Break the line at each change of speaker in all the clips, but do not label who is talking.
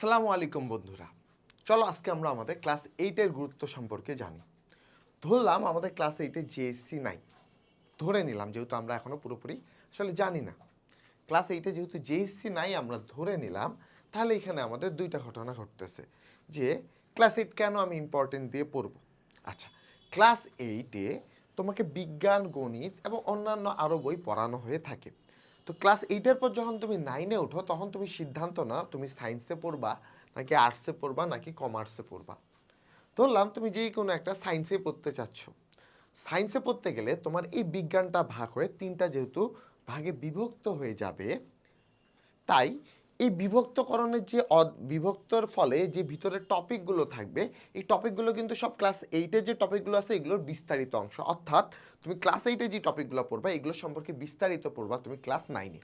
আসসালামু আলাইকুম বন্ধুরা। চলো আজকে আমরা আমাদের ক্লাস এইটের গুরুত্ব সম্পর্কে জানি। ধরলাম আমাদের ক্লাস এইটে জিএসসি নাই। ধরে নিলাম, যেহেতু আমরা এখনও পুরোপুরি আসলে জানি না। ক্লাস এইটে যেহেতু জিএসসি নাই আমরা ধরে নিলাম, তাহলে এখানে আমাদের দুইটা ঘটনা ঘটতেছে। যে ক্লাস এইট কেন আমি ইম্পর্টেন্ট দিয়ে পড়ব? আচ্ছা ক্লাস এইটে তোমাকে বিজ্ঞান, গণিত এবং অন্যান্য আরও বই পড়ানো হয়ে থাকে। তো ক্লাস এইটের পর যখন তুমি নাইনে উঠো তখন তুমি সিদ্ধান্ত না তুমি সায়েন্সে পড়বা, নাকি আর্টসে পড়বা, নাকি কমার্সে পড়বা। ধরলাম তুমি যেই কোনো একটা সায়েন্সে পড়তে চাচ্ছ। সায়েন্সে পড়তে গেলে তোমার এই বিজ্ঞানটা ভাগ হয়ে তিনটা যেহেতু ভাগে বিভক্ত হয়ে যাবে, তাই এই বিভক্তকরণের যে বিভক্তর ফলে যে ভিতরের টপিকগুলো থাকবে, এই টপিকগুলো কিন্তু সব ক্লাস এইটের যে টপিকগুলো আছে, এগুলোর বিস্তারিত অংশ। অর্থাৎ তুমি ক্লাস এইটে যে টপিকগুলো পড়বা, এগুলো সম্পর্কে বিস্তারিত পড়বা তুমি ক্লাস নাইনে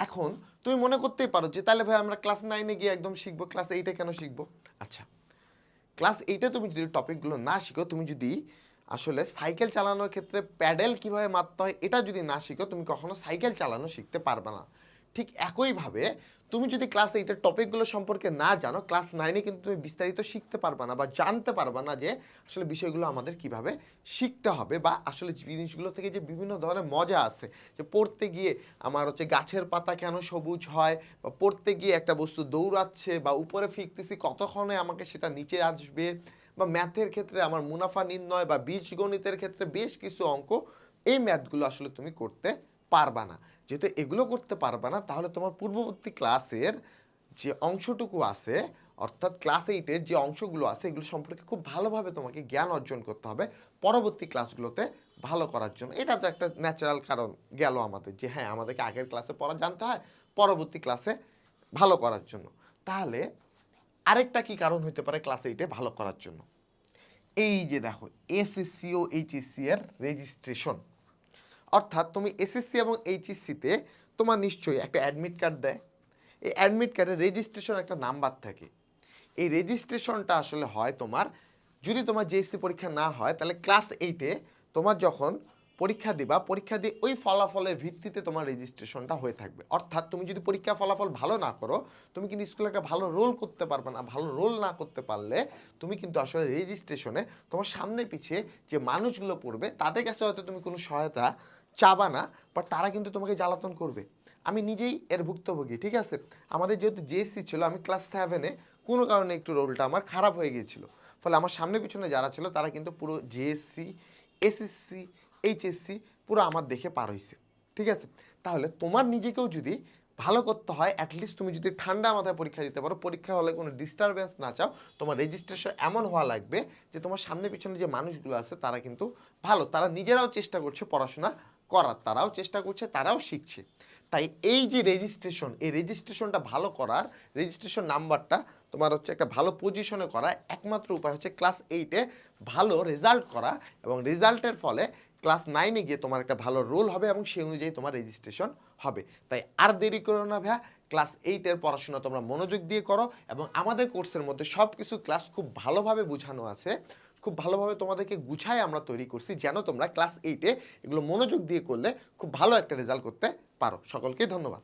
এখন তুমি মনে করতেই পারো যে, তাহলে ভাই আমরা ক্লাস নাইনে গিয়ে একদম শিখব, ক্লাস এইটে কেন শিখব? আচ্ছা ক্লাস এইটে তুমি যদি টপিকগুলো না শিখো, তুমি যদি আসলে সাইকেল চালানোর ক্ষেত্রে প্যাডেল কীভাবে মারতে হয়, এটা যদি না শিখো, তুমি কখনো সাইকেল চালানো শিখতে পারবে না। ঠিক একইভাবে তুমি যদি ক্লাস এইটের টপিকগুলো সম্পর্কে না জানো ক্লাস নাইনে কিন্তু তুমি বিস্তারিত শিখতে পারবে না বা জানতে পারবে না যে আসলে বিষয়গুলো আমাদের কীভাবে শিখতে হবে বা আসলে জিনিসগুলো থেকে যে বিভিন্ন ধরনের মজা আছে। যে পড়তে গিয়ে আমার হচ্ছে গাছের পাতা কেন সবুজ হয় বা পড়তে গিয়ে একটা বস্তু দৌড়াচ্ছে বা উপরে ফিরতেছি কতক্ষণে আমাকে সেটা নিচে আসবে বা ম্যাথের ক্ষেত্রে আমার মুনাফা নির্ণয় বা বীজগণিতের ক্ষেত্রে বেশ কিছু অঙ্ক এই ম্যাথগুলো আসলে তুমি করতে পারবা না। যেহেতু এগুলো করতে পারবা না, তাহলে তোমার পূর্ববর্তী ক্লাসের যে অংশটুকু আছে, অর্থাৎ ক্লাস এইটের যে অংশগুলো আছে, এগুলো সম্পর্কে খুব ভালোভাবে তোমাকে জ্ঞান অর্জন করতে হবে পরবর্তী ক্লাসগুলোতে ভালো করার জন্য। এটা তো একটা ন্যাচারাল কারণ গেল আমাদের যে হ্যাঁ আমাদেরকে আগের ক্লাসে পড়া জানতে হয়, পরবর্তী ক্লাসে ভালো করার জন্য। তাহলে আরেকটা কি কারণ হতে পারে ক্লাস এইটে ভালো করার জন্য? এই যে দেখো এসএসসি ও এইচএসসি এর রেজিস্ট্রেশন অর্থাৎ তুমি এসএসসি এবং এইচএসসিতে তোমার নিশ্চয়ই একটা অ্যাডমিট কার্ড দেয়। এই অ্যাডমিট কার্ডে রেজিস্ট্রেশন একটা নাম্বার থাকে। এই রেজিস্ট্রেশনটা আসলে হয় তোমার, যদি তোমার জিএসসি পরীক্ষা না হয়, তাহলে ক্লাস এইটে তোমার যখন পরীক্ষা দিবা, পরীক্ষা দিয়ে ওই ফলাফলের ভিত্তিতে তোমার রেজিস্ট্রেশনটা হয়ে থাকবে। অর্থাৎ তুমি যদি পরীক্ষা ফলাফল ভালো না করো, তুমি কিন্তু স্কুলে একটা ভালো রোল করতে পারবে না, ভালো রোল না করতে পারলে তুমি কিন্তু আসলে রেজিস্ট্রেশনে তোমার সামনে পিছিয়ে যে মানুষগুলো পড়বে, তাদের কাছে হয়তো তুমি কোনো সহায়তা চাবা না বাট তারা কিন্তু তোমাকে জ্বালাতন করবে। আমি নিজেই এর ভুক্তভোগী, ঠিক আছে? আমাদের যেহেতু জিএসসি ছিল, আমি ক্লাস সেভেনে কোনো কারণে একটু রোলটা আমার খারাপ হয়ে গিয়েছিল। ফলে আমার সামনে পিছনে যারা ছিল, তারা কিন্তু পুরো জিএসসি এসএসসি এইচএসসি পুরো আমার দেখে পার হয়েছে ঠিক আছে? তাহলে তোমার নিজেকেও যদি ভালো করতে হয় অ্যাটলিস্ট তুমি যদি ঠান্ডা মাথায় পরীক্ষা দিতে পারো, পরীক্ষা হলে কোনো ডিস্টারবেন্স না চাও, তোমার রেজিস্ট্রেশন এমন হওয়া লাগবে যে তোমার সামনে পিছনে যে মানুষগুলো আছে, তারা কিন্তু ভালো, তারা নিজেরাও চেষ্টা করছে পড়াশোনা করার, তারাও চেষ্টা করছে, তারাও শিখছে। তাই এই যে রেজিস্ট্রেশন এই রেজিস্ট্রেশনটা ভালো করার রেজিস্ট্রেশন নাম্বারটা তোমার হচ্ছে একটা ভালো পজিশনে করা, একমাত্র উপায় হচ্ছে ক্লাস এইটে ভালো রেজাল্ট করা এবং রেজাল্টের ফলে ক্লাস নাইনে গিয়ে তোমার একটা ভালো রোল হবে এবং সেই অনুযায়ী তোমার রেজিস্ট্রেশন হবে। তাই আর দেরি করো না ভাইয়া ক্লাস এইটের পড়াশোনা তোমরা মনোযোগ দিয়ে করো এবং আমাদের কোর্সের মধ্যে সব কিছু ক্লাস খুব ভালোভাবে বোঝানো আছে। খুব ভালোভাবে তোমাদেরকে গুছায় আমরা তৈরি করছি, যেন তোমরা ক্লাস এইটে এগুলো মনোযোগ দিয়ে করলে খুব ভালো একটা রেজাল্ট করতে পারো। সকলকে ধন্যবাদ।